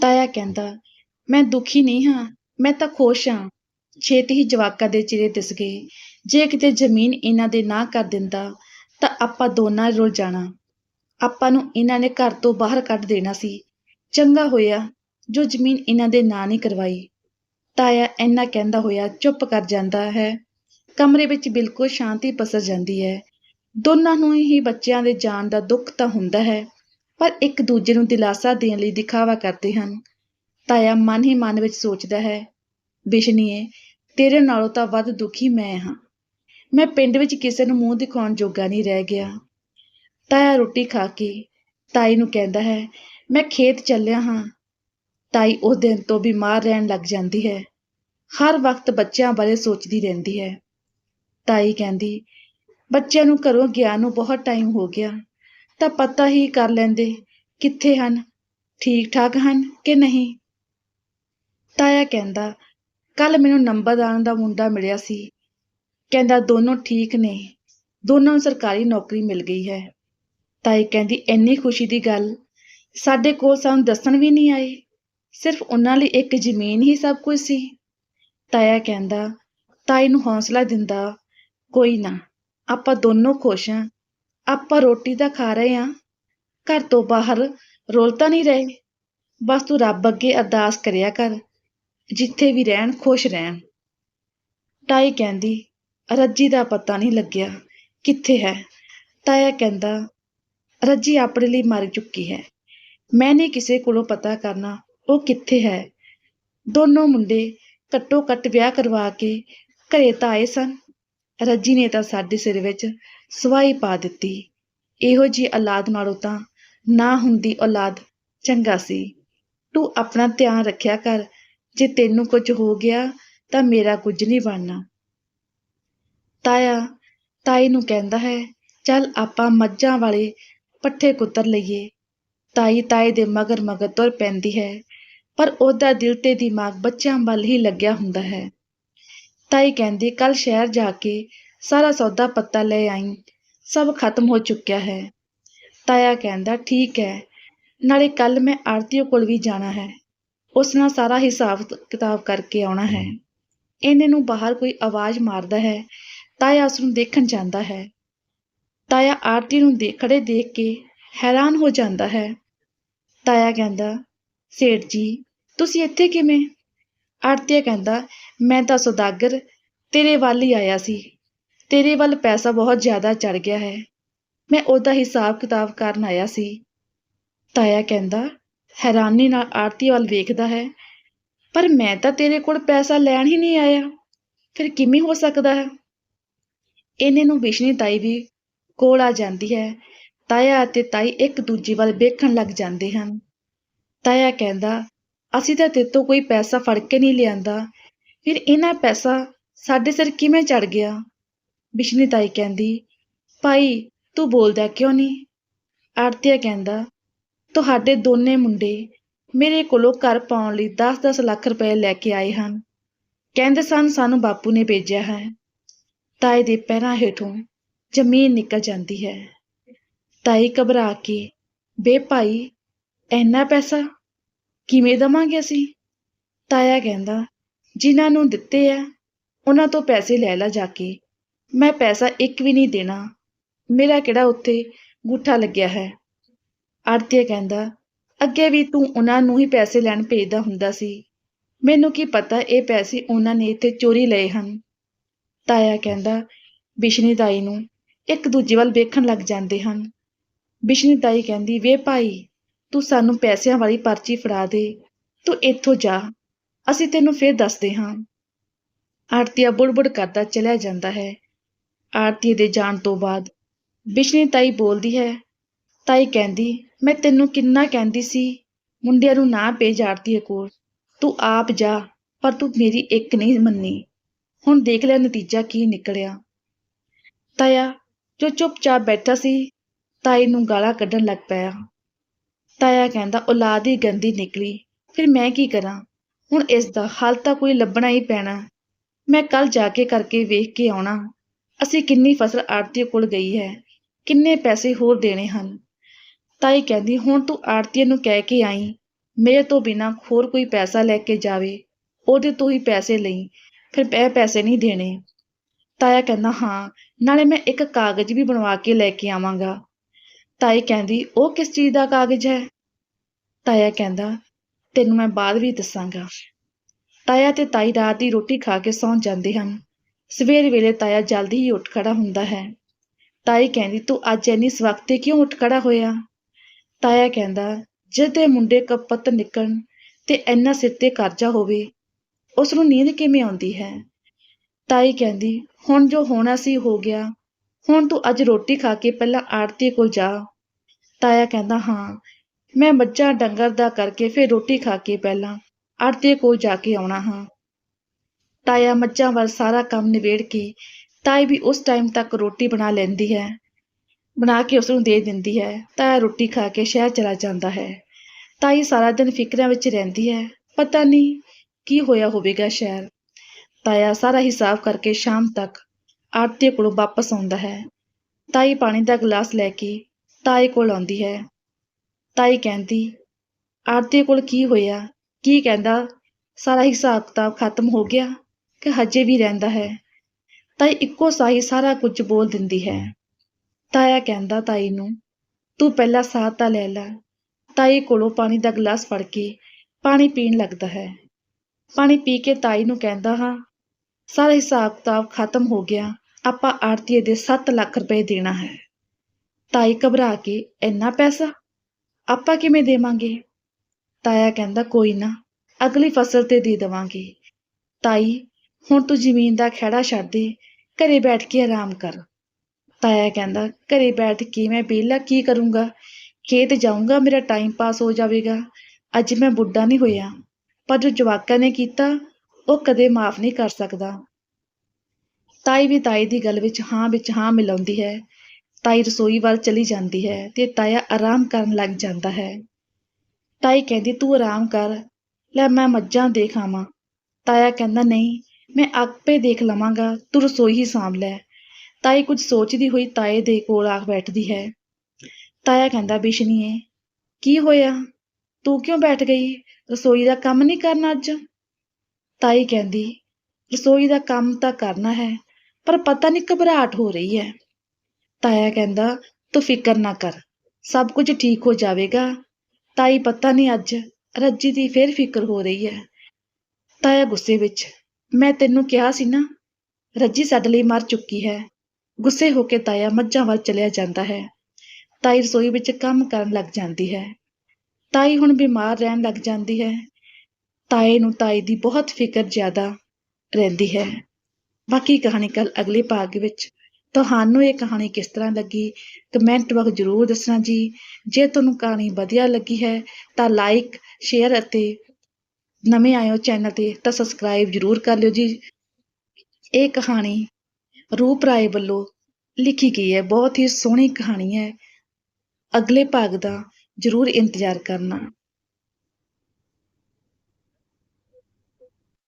ਤਾਇਆ ਕਹਿੰਦਾ, ਮੈਂ ਦੁਖੀ ਨਹੀਂ ਹਾਂ, ਮੈਂ ਤਾਂ ਖੁਸ਼ ਹਾਂ। ਛੇਤੀ ਹੀ ਜਵਾਕਾਂ ਦੇ ਚਿਹਰੇ ਦਿਸ ਗਏ। ਜੇ ਕਿਤੇ ਜ਼ਮੀਨ ਇਹਨਾਂ ਦੇ ਨਾ ਕਰ ਦਿੰਦਾ, ਤਾਂ ਆਪਾਂ ਦੋਨਾਂ ਰੁੱਲ ਜਾਣਾ। ਆਪਾਂ ਨੂੰ ਇਹਨਾਂ ਨੇ ਘਰ ਤੋਂ ਬਾਹਰ ਕੱਢ ਦੇਣਾ ਸੀ। ਚੰਗਾ ਹੋਇਆ ਜੋ ਜ਼ਮੀਨ ਇਹਨਾਂ ਦੇ ਨਾਂ ਨਹੀਂ ਕਰਵਾਈ। ਤਾਇਆ ਇੰਨਾ ਕਹਿੰਦਾ ਹੋਇਆ ਚੁੱਪ ਕਰ ਜਾਂਦਾ ਹੈ। ਕਮਰੇ ਵਿੱਚ ਬਿਲਕੁਲ ਸ਼ਾਂਤੀ ਪਸਰ ਜਾਂਦੀ ਹੈ। ਦੋਨਾਂ ਨੂੰ ਹੀ ਬੱਚਿਆਂ ਦੇ ਜਾਣ ਦਾ ਦੁੱਖ ਤਾਂ ਹੁੰਦਾ ਹੈ। ਪਰ ਇੱਕ ਦੂਜੇ ਨੂੰ ਦਿਲਾਸਾ ਦੇਣ ਲਈ ਦਿਖਾਵਾ ਕਰਦੇ ਹਨ। ਤਾਇਆ ਮਨ ਹੀ ਮਨ ਵਿੱਚ ਸੋਚਦਾ ਹੈ, ਬਿਸ਼ਨੀਏ, ਤੇਰੇ ਨਾਲੋਂ ਤਾਂ ਵੱਧ ਦੁਖੀ ਮੈਂ ਹਾਂ। ਮੈਂ ਪਿੰਡ ਵਿੱਚ ਕਿਸੇ ਨੂੰ ਮੂੰਹ ਦਿਖਾਉਣ ਜੋਗਾ ਨਹੀਂ ਰਹਿ ਗਿਆ। ਤਾਇਆ ਰੋਟੀ ਖਾ ਕੇ ਤਾਈ ਨੂੰ ਕਹਿੰਦਾ ਹੈ, ਮੈਂ ਖੇਤ ਚੱਲਿਆ ਹਾਂ। ਤਾਈ ਉਸ ਦਿਨ ਤੋਂ ਬਿਮਾਰ ਰਹਿਣ ਲੱਗ ਜਾਂਦੀ ਹੈ। ਹਰ ਵਕਤ ਬੱਚਿਆਂ ਬਾਰੇ ਸੋਚਦੀ ਰਹਿੰਦੀ ਹੈ। ਤਾਈ ਕਹਿੰਦੀ, ਬੱਚਿਆਂ ਨੂੰ ਘਰੋਂ ਗਿਆ ਨੂੰ ਬਹੁਤ ਟਾਈਮ ਹੋ ਗਿਆ। ਤਾਂ ਪਤਾ ਹੀ ਕਰ ਲੈਂਦੇ ਕਿੱਥੇ ਹਨ ਠੀਕ ਠਾਕ ਹਨ ਕਿ ਨਹੀਂ। ਤਾਇਆ ਕਹਿੰਦਾ ਕੱਲ ਮੈਨੂੰ ਨੰਬਰਦਾਰ ਦਾ ਮੁੰਡਾ ਮਿਲਿਆ ਸੀ। ਕਹਿੰਦਾ, ਦੋਨੋਂ ਠੀਕ ਨੇ, ਦੋਨਾਂ ਨੂੰ ਸਰਕਾਰੀ ਨੌਕਰੀ ਮਿਲ ਗਈ ਹੈ। ਤਾਈ ਕਹਿੰਦੀ, ਇੰਨੀ ਖੁਸ਼ੀ ਦੀ ਗੱਲ, ਸਾਡੇ ਕੋਲ ਸਾਨੂੰ ਦੱਸਣ ਵੀ ਨਹੀਂ ਆਏ। ਸਿਰਫ ਉਹਨਾਂ ਲਈ ਇੱਕ ਜ਼ਮੀਨ ਹੀ ਸਭ ਕੁਝ ਸੀ। ਤਾਇਆ ਕਹਿੰਦਾ, ਤਾਈ ਨੂੰ ਹੌਸਲਾ ਦਿੰਦਾ ਕੋਈ ਨਾ, ਆਪਾਂ ਦੋਨੋਂ ਖੁਸ਼ ਹਾਂ ਆਪਾਂ ਰੋਟੀ ਤਾਂ ਖਾ ਰਹੇ ਹਾਂ ਘਰ ਤੋਂ ਬਾਹਰ ਰੋਲ ਤਾਂ ਨਹੀਂ ਰਹੇ। ਬਸ ਤੂੰ ਰੱਬ ਅੱਗੇ ਅਰਦਾਸ ਕਰਿਆ ਕਰ, ਜਿੱਥੇ ਵੀ ਰਹਿਣ, ਖੁਸ਼ ਰਹਿਣ। ਤਾਈ ਕਹਿੰਦੀ, ਰੱਜੀ ਦਾ ਪਤਾ ਨਹੀਂ ਲੱਗਿਆ ਕਿੱਥੇ ਹੈ। ਤਾਇਆ ਕਹਿੰਦਾ, ਰੱਜੀ ਆਪਣੇ ਲਈ ਮਰ ਚੁੱਕੀ ਹੈ। ਮੈਂ ਨਹੀਂ ਕਿਸੇ ਕੋਲੋਂ ਪਤਾ ਕਰਨਾ ਉਹ ਕਿੱਥੇ ਹੈ। ਦੋਨੋਂ ਮੁੰਡੇ ਘੱਟੋ ਘੱਟ ਵਿਆਹ ਕਰਵਾ ਕੇ ਘਰੇ ਤਾਂ ਆਏ ਸਨ। ਰੱਜੀ ਨੇ ਤਾਂ ਸਾਡੇ ਸਿਰ ਵਿੱਚ ਸਵਾਈ ਪਾ ਦਿੱਤੀ। ਇਹੋ ਜੀ ਔਲਾਦ ਨਾਲੋਂ ਤਾਂ ਨਾ ਹੁੰਦੀ ਔਲਾਦ ਚੰਗਾ ਸੀ। ਤੂੰ ਆਪਣਾ ਧਿਆਨ ਰੱਖਿਆ ਕਰ। ਜੇ ਤੈਨੂੰ ਕੁਝ ਹੋ ਗਿਆ ਤਾਂ ਮੇਰਾ ਕੁਝ ਨਹੀਂ ਬਣਨਾ। ਤਾਇਆ, ਤਾਈ ਨੂੰ ਕਹਿੰਦਾ ਹੈ, ਚੱਲ ਆਪਾਂ ਮੱਝਾਂ ਵਾਲੇ ਪੱਠੇ ਕੁੱਤਰ ਲਈਏ। ਤਾਈ ਤਾਏ ਦੇ ਮਗਰ ਮਗਰ ਤੁਰ ਪੈਂਦੀ ਹੈ, ਪਰ ਉਹਦਾ ਦਿਲ ਤੇ ਦਿਮਾਗ ਬੱਚਿਆਂ ਵੱਲ ਹੀ ਲੱਗਿਆ ਹੁੰਦਾ ਹੈ। ਤਾਈ ਕਹਿੰਦੀ ਕੱਲ ਸ਼ਹਿਰ ਜਾ ਕੇ ਸਾਰਾ ਸੌਦਾ ਪੱਤਾ ਲੈ ਆਈ, ਸਭ ਖਤਮ ਹੋ ਚੁੱਕਿਆ ਹੈ। ਤਾਇਆ ਕਹਿੰਦਾ, ਠੀਕ ਹੈ, ਨਾਲੇ ਕੱਲ ਮੈਂ ਆਰਤੀਓ ਕੋਲ ਵੀ ਜਾਣਾ ਹੈ। ਉਸ ਨਾਲ ਸਾਰਾ ਹਿਸਾਬ ਕਿਤਾਬ ਕਰਕੇ ਆਉਣਾ ਹੈ। ਇਹਨੇ ਨੂੰ ਬਾਹਰ ਕੋਈ ਆਵਾਜ਼ ਮਾਰਦਾ ਹੈ, ਤਾਇਆ ਉਸ ਨੂੰ ਦੇਖਣ ਜਾਂਦਾ ਹੈ। ਤਾਇਆ ਆਰਤੀ ਨੂੰ ਦੇ ਖੜੇ ਦੇਖ ਕੇ ਹੈਰਾਨ ਹੋ ਜਾਂਦਾ ਹੈ। ਤਾਇਆ ਕਹਿੰਦਾ, ਸੇਠ ਜੀ, ਤੁਸੀਂ ਇੱਥੇ ਕਿਵੇਂ? ਆਰਤੀਆ ਕਹਿੰਦਾ ਮੈਂ ਤਾਂ ਸੌਦਾਗਰ, ਤੇਰੇ ਵੱਲ ਹੀ ਆਇਆ ਸੀ। ਤੇਰੇ ਵੱਲ ਪੈਸਾ ਬਹੁਤ ਜ਼ਿਆਦਾ ਚੜ ਗਿਆ ਹੈ। ਮੈਂ ਉਹਦਾ ਹਿਸਾਬ ਕਿਤਾਬ ਕਰਨ ਆਇਆ ਸੀ। ਤਾਇਆ ਕਹਿੰਦਾ, ਹੈਰਾਨੀ ਨਾਲ ਆਰਤੀ ਵੱਲ ਵੇਖਦਾ ਹੈ। ਪਰ ਮੈਂ ਤਾਂ ਤੇਰੇ ਕੋਲ ਪੈਸਾ ਲੈਣ ਹੀ ਨਹੀਂ ਆਇਆ। ਫਿਰ ਕਿਵੇਂ ਹੋ ਸਕਦਾ ਹੈ? ਇਹਨੇ ਨੂੰ ਵਿਸ਼ਨੀ ਤਾਈ ਵੀ ਕੋਲ ਆ ਜਾਂਦੀ ਹੈ। ਤਾਇਆ ਅਤੇ ਤਾਈ ਇੱਕ ਦੂਜੇ ਵੱਲ ਵੇਖਣ ਲੱਗ ਜਾਂਦੇ ਹਨ। ਤਾਇਆ ਕਹਿੰਦਾ, ਅਸੀਂ ਤਾਂ ਤੇਤੋਂ ਕੋਈ ਪੈਸਾ ਫੜ ਕੇ ਨਹੀਂ ਲਿਆਂਦਾ। ਫਿਰ ਇਹਨਾਂ ਪੈਸਾ ਸਾਡੇ ਸਿਰ ਕਿਵੇਂ ਚੜ ਗਿਆ? ਬਿਸ਼ਨੀ ਤਾਈ ਕਹਿੰਦੀ, ਭਾਈ, ਤੂੰ ਬੋਲਦਾ ਕਿਉਂ ਨਹੀਂ? ਆਰਤੀਆ ਕਹਿੰਦਾ, ਤੁਹਾਡੇ ਦੋਨੇ ਮੁੰਡੇ ਮੇਰੇ ਕੋਲੋਂ ਘਰ ਪਾਉਣ ਲਈ 10-10 ਲੱਖ ਰੁਪਏ ਲੈ ਕੇ ਆਏ ਹਨ। ਕਹਿੰਦੇ ਸਨ ਸਾਨੂੰ ਬਾਪੂ ਨੇ ਭੇਜਿਆ ਹੈ। ਤਾਈ ਦੇ ਪੈਰਾਂ ਹੇਠੋਂ ਜ਼ਮੀਨ ਨਿਕਲ ਜਾਂਦੀ ਹੈ। ਤਾਈ ਘਬਰਾ ਕੇ, ਬੇ ਭਾਈ, ਇੰਨਾ ਪੈਸਾ ਕਿਵੇਂ ਦਵਾਂਗੇ ਅਸੀਂ? ਤਾਇਆ ਕਹਿੰਦਾ ਜਿਨ੍ਹਾਂ ਨੂੰ ਦਿੱਤੇ ਆ, ਉਹਨਾਂ ਤੋਂ ਪੈਸੇ ਲੈ ਲੈ ਜਾ ਕੇ। ਮੈਂ ਪੈਸਾ ਇੱਕ ਵੀ ਨਹੀਂ ਦੇਣਾ। ਮੇਰਾ ਕਿਹੜਾ ਉੱਥੇ ਗੁੱਠਾ ਲੱਗਿਆ ਹੈ? ਆਰਤੀਆ ਕਹਿੰਦਾ, ਅੱਗੇ ਵੀ ਤੂੰ ਉਹਨਾਂ ਨੂੰ ਹੀ ਪੈਸੇ ਲੈਣ ਭੇਜਦਾ ਹੁੰਦਾ ਸੀ। ਮੈਨੂੰ ਕੀ ਪਤਾ ਇਹ ਪੈਸੇ ਉਹਨਾਂ ਨੇ ਇੱਥੇ ਚੋਰੀ ਲਏ ਹਨ? ਤਾਇਆ ਕਹਿੰਦਾ, ਬਿਸ਼ਨੀ ਤਾਈ ਨੂੰ ਇੱਕ ਦੂਜੇ ਵੱਲ ਵੇਖਣ ਲੱਗ ਜਾਂਦੇ ਹਨ। ਬਿਸ਼ਨੀ ਤਾਈ ਕਹਿੰਦੀ, ਵੇ ਭਾਈ, ਤੂੰ ਸਾਨੂੰ ਪੈਸਿਆਂ ਵਾਲੀ ਪਰਚੀ ਫੜਾ ਦੇ। ਤੂੰ ਇੱਥੋਂ ਜਾ। ਅਸੀਂ ਤੈਨੂੰ ਫੇਰ ਦੱਸਦੇ ਹਾਂ। ਆਰਤੀਆ ਬੁੜਬੁੜ ਕਰਦਾ ਚਲਿਆ ਜਾਂਦਾ ਹੈ। ਆਰਤੀ ਦੇ ਜਾਣ ਤੋਂ ਬਾਅਦ ਬਿਸ਼ਨੀ ਤਾਈ ਬੋਲਦੀ ਹੈ, ਤਾਈ ਕਹਿੰਦੀ, ਮੈਂ ਤੈਨੂੰ ਕਿੰਨਾ ਕਹਿੰਦੀ ਸੀ, ਮੁੰਡਿਆਂ ਨੂੰ ਨਾ ਭੇਜ ਆਰਤੀ ਕੋਲ। ਤੂੰ ਆਪ ਜਾ, ਪਰ ਤੂੰ ਮੇਰੀ ਇੱਕ ਨਹੀਂ ਮੰਨੀ। ਹੁਣ ਦੇਖ ਲੈ ਨਤੀਜਾ ਕੀ ਨਿਕਲਿਆ। ਤਾਇਆ ਜੋ ਚੁੱਪਚਾਪ ਬੈਠਾ ਸੀ, ਤਾਈ ਨੂੰ ਗਾਲਾਂ ਕੱਢਣ ਲੱਗ ਪਿਆ। ਤਾਇਆ ਕਹਿੰਦਾ, ਔਲਾਦ ਹੀ ਗੰਦੀ ਨਿਕਲੀ, ਫਿਰ ਮੈਂ ਕੀ ਕਰਾਂ? ਹੁਣ ਇਸ ਦਾ ਹੱਲ ਤਾਂ ਕੋਈ ਲੱਭਣਾ ਹੀ ਪੈਣਾ। ਮੈਂ ਕੱਲ ਜਾ ਕੇ ਕਰਕੇ ਵੇਖ ਕੇ ਆਉਣਾ। ਅਸੀਂ ਕਿੰਨੀ ਫਸਲ ਆੜਤੀ ਕੋਲ ਗਈ ਹੈ, ਕਿੰਨੇ ਪੈਸੇ ਹੋਰ ਦੇਣੇ ਹਨ। ਤਾਈ ਕਹਿੰਦੀ, ਹੁਣ ਤੂੰ ਆੜਤੀ ਨੂੰ ਕਹਿ ਕੇ ਆਈ। ਮੇਰੇ ਤੋਂ ਬਿਨਾਂ ਹੋਰ ਕੋਈ ਪੈਸਾ ਲੈ ਕੇ ਜਾਵੇ, ਉਹਦੇ ਤੋਂ ਹੀ ਪੈਸੇ ਲਈ, ਫਿਰ ਇਹ ਪੈਸੇ ਨਹੀਂ ਦੇਣੇ। ਤਾਇਆ ਕਹਿੰਦਾ, ਹਾਂ, ਨਾਲੇ ਮੈਂ ਇੱਕ ਕਾਗਜ਼ ਵੀ ਬਣਵਾ ਕੇ ਲੈ ਕੇ ਆਵਾਂਗਾ। ਤਾਈ ਕਹਿੰਦੀ, ਉਹ ਕਿਸ ਚੀਜ਼ ਦਾ ਕਾਗਜ਼ ਹੈ? ਤਾਇਆ ਕਹਿੰਦਾ ਤੈਨੂੰ ਮੈਂ ਬਾਅਦ ਵੀ ਦੱਸਾਂਗਾ। ਤਾਇਆ ਤੇ ਤਾਈ ਰਾਤ ਦੀ ਰੋਟੀ ਖਾ ਕੇ ਸੌਂ ਜਾਂਦੇ ਹਨ। ਸਵੇਰ ਵੇਲੇ ਤਾਇਆ ਜਲਦੀ ਹੀ ਉੱਠ ਖੜਾ ਹੁੰਦਾ ਹੈ। ਤਾਈ ਕਹਿੰਦੀ, ਤੂੰ ਅੱਜ ਇੰਨੀ ਸਵਖਤੇ ਕਿਉਂ ਉੱਠ ਖੜਾ ਹੋਇਆ? ਤਾਇਆ ਕਹਿੰਦਾ, ਜਦ ਤੇ ਮੁੰਡੇ ਕਪੱਤ ਨਿਕਲਣ ਤੇ ਇੰਨਾ ਸਿਰ ਤੇ ਕਰਜ਼ਾ ਹੋਵੇ, ਉਸ ਨੂੰ ਨੀਂਦ ਕਿਵੇਂ ਆਉਂਦੀ ਹੈ? ਤਾਈ ਕਹਿੰਦੀ, ਹੁਣ ਜੋ ਹੋਣਾ ਸੀ, ਹੋ ਗਿਆ। ਹੁਣ ਤੂੰ ਅੱਜ ਰੋਟੀ ਖਾ ਕੇ ਪਹਿਲਾਂ ਆੜਤੀ ਕੋਲ ਜਾ। ਤਾਇਆ ਕਹਿੰਦਾ, ਹਾਂ ਮੈਂ ਮੱਝਾਂ ਡੰਗਰ ਦਾ ਕਰਕੇ ਫਿਰ ਰੋਟੀ ਖਾ ਕੇ ਪਹਿਲਾਂ ਆੜਤੀ ਕੋਲ ਜਾ ਕੇ ਆਉਣਾ ਹਾਂ। ਤਾਇਆ ਮੱਝਾਂ ਵੱਲ ਸਾਰਾ ਕੰਮ ਨਿਬੇੜ ਕੇ ਤਾਈ ਵੀ ਉਸ ਟਾਈਮ ਤੱਕ ਰੋਟੀ ਬਣਾ ਲੈਂਦੀ ਹੈ। ਬਣਾ ਕੇ ਉਸ ਨੂੰ ਦੇ ਦਿੰਦੀ ਹੈ। ਤਾਇਆ ਰੋਟੀ ਖਾ ਕੇ ਸ਼ਹਿਰ ਚਲਾ ਜਾਂਦਾ ਹੈ। ਤਾਈ ਸਾਰਾ ਦਿਨ ਫਿਕਰਾਂ ਵਿੱਚ ਰਹਿੰਦੀ ਹੈ। ਪਤਾ ਨਹੀਂ ਕੀ ਹੋਇਆ ਹੋਵੇਗਾ ਸ਼ਹਿਰ। ਤਾਇਆ ਸਾਰਾ ਹਿਸਾਬ ਕਰਕੇ ਸ਼ਾਮ ਤੱਕ ਆੜਤੀ ਕੋਲੋਂ ਵਾਪਸ ਆਉਂਦਾ ਹੈ। ਤਾਈ ਪਾਣੀ ਦਾ ਗਲਾਸ ਲੈ ਕੇ ਤਾਏ ਕੋਲ ਆਉਂਦੀ ਹੈ। ਤਾਈ ਕਹਿੰਦੀ ਆੜਤੀ ਕੋਲ ਕੀ ਹੋਇਆ? ਕੀ ਕਹਿੰਦਾ? ਸਾਰਾ ਹਿਸਾਬ ਕਿਤਾਬ ਖਤਮ ਹੋ ਗਿਆ ਕਿ ਹਜੇ ਵੀ ਰਹਿੰਦਾ ਹੈ। ਤਾਈ ਇੱਕੋ ਸਾਹੀ ਸਾਰਾ ਕੁਝ ਬੋਲ ਦਿੰਦੀ ਹੈ। ਤਾਇਆ ਕਹਿੰਦਾ ਤਾਈ ਨੂੰ, ਤੂੰ ਪਹਿਲਾਂ ਸਾਹ ਤਾਂ ਲੈ ਲੈ। ਤਾਈ ਕੋਲੋਂ ਪਾਣੀ ਦਾ ਗਲਾਸ ਫੜ ਕੇ ਪਾਣੀ ਪੀਣ ਲੱਗਦਾ ਹੈ। ਪਾਣੀ ਪੀ ਕੇ ਤਾਈ ਨੂੰ ਕਹਿੰਦਾ, ਹਾਂ, ਸਾਰਾ ਹਿਸਾਬ ਕਿਤਾਬ ਖਤਮ ਹੋ ਗਿਆ। ਆਪਾਂ ਆੜਤੀਏ ਦੇ 7 ਲੱਖ ਰੁਪਏ ਦੇਣਾ ਹੈ। ਤਾਈ ਘਬਰਾ ਕੇ, ਇੰਨਾ ਪੈਸਾ? ਆਪਾਂ ਕਿਵੇਂ ਦੇਵਾਂਗੇ? ਤਾਇਆ ਕਹਿੰਦਾ, ਕੋਈ ਨਾ, ਅਗਲੀ ਫਸਲ ਤੇ ਦੇ ਦੇਵਾਂਗੇ। ਤਾਈ, ਹੁਣ ਤੂੰ ਜ਼ਮੀਨ ਦਾ ਖਹਿੜਾ ਛੱਡ ਦੇ, ਘਰੇ ਬੈਠ ਕੇ ਆਰਾਮ ਕਰ। ਤਾਇਆ ਕਹਿੰਦਾ, ਘਰੇ ਬੈਠ ਕੇ ਮੈਂ ਵਿਹਲਾ ਕੀ ਕਰੂੰਗਾ? ਖੇਤ ਜਾਊਂਗਾ, ਮੇਰਾ ਟਾਈਮ ਪਾਸ ਹੋ ਜਾਵੇਗਾ। ਅੱਜ ਮੈਂ ਬੁੱਢਾ ਨਹੀਂ ਹੋਇਆ, ਪਰ ਜੋ ਜਵਾਕਾਂ ਨੇ ਕੀਤਾ, ਉਹ ਕਦੇ ਮਾਫ ਨਹੀਂ ਕਰ ਸਕਦਾ। ਤਾਈ ਵੀ ਤਾਈ ਦੀ ਗੱਲ ਵਿੱਚ ਹਾਂ ਵਿੱਚ ਹਾਂ ਮਿਲਾਉਂਦੀ ਹੈ। ਤਾਈ ਰਸੋਈ ਵੱਲ ਚਲੀ ਜਾਂਦੀ ਹੈ ਤੇ ਤਾਇਆ ਆਰਾਮ ਕਰਨ ਲੱਗ ਜਾਂਦਾ ਹੈ। ਤਾਈ ਕਹਿੰਦੀ, ਤੂੰ ਆਰਾਮ ਕਰ। ਲੈ, ਮੈਂ ਮੱਝਾਂ ਦੇਖ ਆਵਾਂ। ਤਾਇਆ ਕਹਿੰਦਾ, ਨਹੀਂ, ਮੈਂ ਆਪੇ ਦੇਖ ਲਵਾਂਗਾ। ਤੂੰ ਰਸੋਈ ਹੀ ਸਾਂਭ ਲੈ। ਤਾਈ ਕੁਝ ਸੋਚਦੀ ਹੋਈ ਤਾਏ ਦੇ ਕੋਲ ਆ ਬੈਠਦੀ ਹੈ। ਤਾਇਆ ਕਹਿੰਦਾ, ਬਿਸ਼ਨੀਏ, ਕੀ ਹੋਇਆ? ਤੂੰ ਕਿਉਂ ਬੈਠ ਗਈ? ਰਸੋਈ ਦਾ ਕੰਮ ਨਹੀਂ ਕਰਨਾ ਅੱਜ? ਤਾਈ ਕਹਿੰਦੀ, ਰਸੋਈ ਦਾ ਕੰਮ ਤਾਂ ਕਰਨਾ ਹੈ, ਪਰ ਪਤਾ ਨਹੀਂ ਘਬਰਾਹਟ ਹੋ ਰਹੀ ਹੈ। ਤਾਇਆ ਕਹਿੰਦਾ, ਤੂੰ ਫਿਕਰ ਨਾ ਕਰ, ਸਭ ਕੁਝ ਠੀਕ ਹੋ ਜਾਵੇਗਾ। ਤਾਈ ਪਤਾ ਨਹੀਂ ਅੱਜ ਰੱਜੀ ਦੀ ਫੇਰ ਫਿਕਰ ਹੋ ਰਹੀ ਹੈ। ਤਾਇਆ ਗੁੱਸੇ ਵਿੱਚ, ਮੈਂ ਤੈਨੂੰ ਕਿਹਾ ਸੀ ਨਾ, ਰੱਜੀ ਸਾਡੇ ਲਈ ਮਰ ਚੁੱਕੀ ਹੈ। ਗੁੱਸੇ ਹੋ ਕੇ ਤਾਇਆ ਮੱਝਾਂ ਵੱਲ ਚਲਿਆ ਜਾਂਦਾ ਹੈ। ਤਾਈ ਰਸੋਈ ਵਿੱਚ ਕੰਮ ਕਰਨ ਲੱਗ ਜਾਂਦੀ ਹੈ। ਤਾਈ ਹੁਣ ਬਿਮਾਰ ਰਹਿਣ ਲੱਗ ਜਾਂਦੀ ਹੈ। ਤਾਏ ਨੂੰ ਤਾਈ ਦੀ ਬਹੁਤ ਫਿਕਰ ਜ਼ਿਆਦਾ ਰਹਿੰਦੀ ਹੈ। ਬਾਕੀ ਕਹਾਣੀ ਕੱਲ ਅਗਲੇ ਭਾਗ ਵਿੱਚ ਤੁਹਾਨੂੰ ਇਹ ਕਹਾਣੀ ਕਿਸ ਤਰ੍ਹਾਂ ਲੱਗੀ? ਕਮੈਂਟ ਵਿੱਚ ਜ਼ਰੂਰ ਦੱਸਣਾ ਜੀ। ਜੇ ਤੁਹਾਨੂੰ ਕਹਾਣੀ ਵਧੀਆ ਲੱਗੀ ਹੈ ਤਾਂ ਲਾਈਕ ਸ਼ੇਅਰ ਅਤੇ ਨਵੇਂ ਆਇਓ ਚੈਨਲ ਤੇ ਤਾਂ ਸਬਸਕ੍ਰਾਈਬ ਜ਼ਰੂਰ ਕਰ ਲਿਓ ਜੀ। ਇਹ ਕਹਾਣੀ ਰੂਪ ਰਾਏ ਵੱਲੋਂ ਲਿਖੀ ਗਈ ਹੈ। ਬਹੁਤ ਹੀ ਸੋਹਣੀ ਕਹਾਣੀ ਹੈ। ਅਗਲੇ ਭਾਗ ਦਾ ਜ਼ਰੂਰ ਇੰਤਜ਼ਾਰ ਕਰਨਾ।